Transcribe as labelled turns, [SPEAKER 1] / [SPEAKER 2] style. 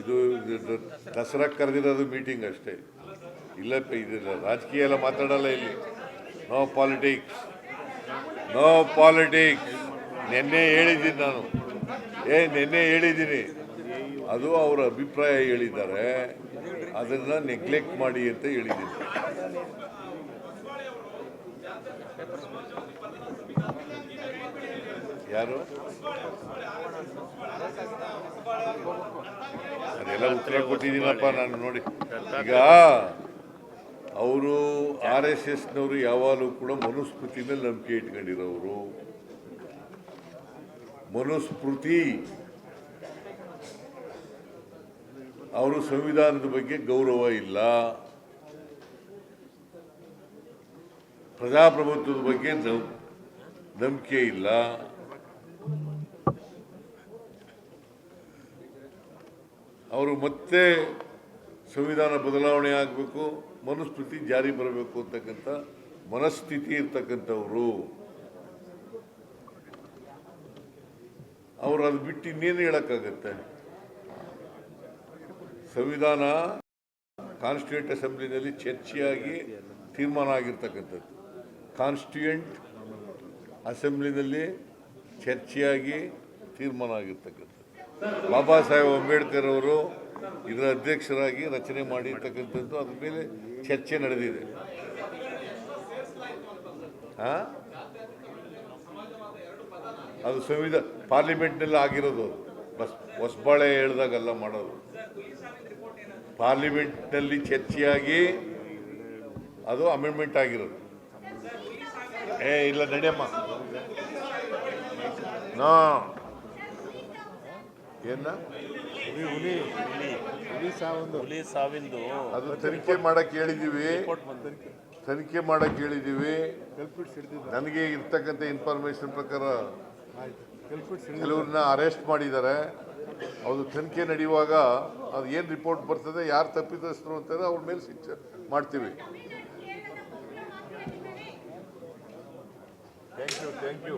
[SPEAKER 1] ಇದು ದಸರಾ ಕರೆದಿರೋದು ಮೀಟಿಂಗ್ ಅಷ್ಟೇ. ಇಲ್ಲ ಇದಿಲ್ಲ ರಾಜಕೀಯ ಎಲ್ಲ ಮಾತಾಡಲ್ಲ ಇಲ್ಲಿ. ನೋ ಪಾಲಿಟಿಕ್ಸ್ ನೋ ಪಾಲಿಟಿಕ್ಸ್ ನಿನ್ನೆ ಹೇಳಿದ್ದೀನಿ ನಾನು. ಏ, ನಿನ್ನೆ ಹೇಳಿದ್ದೀನಿ. ಅದು ಅವರ ಅಭಿಪ್ರಾಯ ಹೇಳಿದ್ದಾರೆ. ಅದನ್ನು ನೆಗ್ಲೆಕ್ಟ್ ಮಾಡಿ ಅಂತ ಹೇಳಿದ್ದೀನಿ. ಯಾರು? ಅದೆಲ್ಲ ಉತ್ತರ ಕೊಟ್ಟಿದ್ದೀನಪ್ಪ ನಾನು ನೋಡಿ. ಈಗ ಅವರು ಆರ್ ಎಸ್ ಎಸ್ನವರು ಯಾವಾಗಲೂ ಕೂಡ ಮನುಸ್ಮೃತಿ ಮೇಲೆ ನಂಬಿಕೆ ಇಟ್ಕೊಂಡಿರೋರು. ಮನುಸ್ಮೃತಿ. ಅವರು ಸಂವಿಧಾನದ ಬಗ್ಗೆ ಗೌರವ ಇಲ್ಲ. ಪ್ರಜಾಪ್ರಭುತ್ವದ ಬಗ್ಗೆ ನಂಬಿಕೆ ಇಲ್ಲ. ಅವರು ಮತ್ತೆ ಸಂವಿಧಾನ ಬದಲಾವಣೆ ಆಗಬೇಕು ಮನುಸ್ಮೃತಿ ಜಾರಿ ಬರಬೇಕು ಅಂತಕ್ಕಂಥ ಮನಸ್ಥಿತಿ ಇರ್ತಕ್ಕಂಥವರು. ಅವರು ಅದು ಬಿಟ್ಟು ಇನ್ನೇನು ಹೇಳಕ್ಕಾಗತ್ತೆ? ಸಂವಿಧಾನ ಕಾನ್ಸ್ಟಿಟ್ಯೂಂಟ್ ಅಸೆಂಬ್ಲಿನಲ್ಲಿ ಚರ್ಚೆಯಾಗಿ ತೀರ್ಮಾನ ಆಗಿರ್ತಕ್ಕಂಥದ್ದು. ಕಾನ್ಸ್ಟಿಟ್ಯೂಂಟ್ ಅಸೆಂಬ್ಲಿನಲ್ಲಿ ಚರ್ಚೆಯಾಗಿ ತೀರ್ಮಾನ ಆಗಿರ್ತಕ್ಕಂಥದ್ದು. ಬಾಬಾ ಸಾಹೇಬ್ ಅಂಬೇಡ್ಕರ್ ಅವರು ಇದರ ಅಧ್ಯಕ್ಷರಾಗಿ ರಚನೆ ಮಾಡಿರ್ತಕ್ಕಂಥದ್ದು, ಅದ್ರ ಮೇಲೆ ಚರ್ಚೆ ನಡೆದಿದೆ? ಅದು ಸಂವಿಧಾನ, ಪಾರ್ಲಿಮೆಂಟ್ನಲ್ಲಿ ಆಗಿರೋದು ಬಸ್, ಹೊಸಬಾಳೆ ಹೇಳ್ದಾಗಲ್ಲ ಮಾಡೋದು. ಪಾರ್ಲಿಮೆಂಟ್ನಲ್ಲಿ ಚರ್ಚೆಯಾಗಿ ಅದು ಅಮೆಂಡ್ಮೆಂಟ್ ಆಗಿರೋದು. ಏ, ಇಲ್ಲ, ನಡೆಯಮ್ಮ. ನಾ. ಏನ?
[SPEAKER 2] ಹುಲಿ ಹುಲಿ. ಸಾವೊಂದು.
[SPEAKER 3] ಹುಲಿ ಸಾವಿಂದು.
[SPEAKER 1] ಅದು ತನಿಖೆ ಮಾಡಕ್ ಹೇಳಿದೀವಿ.
[SPEAKER 3] ರಿಪೋರ್ಟ್ ಬಂದಿದೆ
[SPEAKER 1] ತನಿಖೆ ಮಾಡಕ್ ಹೇಳಿದೀವಿ.
[SPEAKER 2] ಕಲ್ಪಿಟ್ ಹಿಡಿದಿದ್ದ.
[SPEAKER 1] ನನಗೆ ಇರ್ತಕ್ಕಂಥ ಇನ್ಫಾರ್ಮೇಶನ್ ಪ್ರಕಾರ ಕೆಲವ್ರನ್ನ ಅರೆಸ್ಟ್ ಮಾಡಿದ್ದಾರೆ. ಅದು ತನಿಖೆ ನಡೆಯುವಾಗ ಅದು ಏನು ರಿಪೋರ್ಟ್ ಬರ್ತದೆ ಯಾರು ತಪ್ಪಿತಸ್ಥರು ಅಂತಾರೆ ಅವ್ರ ಮೇಲೆ ಶಿಕ್ಷೆ ಮಾಡ್ತೀವಿ. Thank you thank you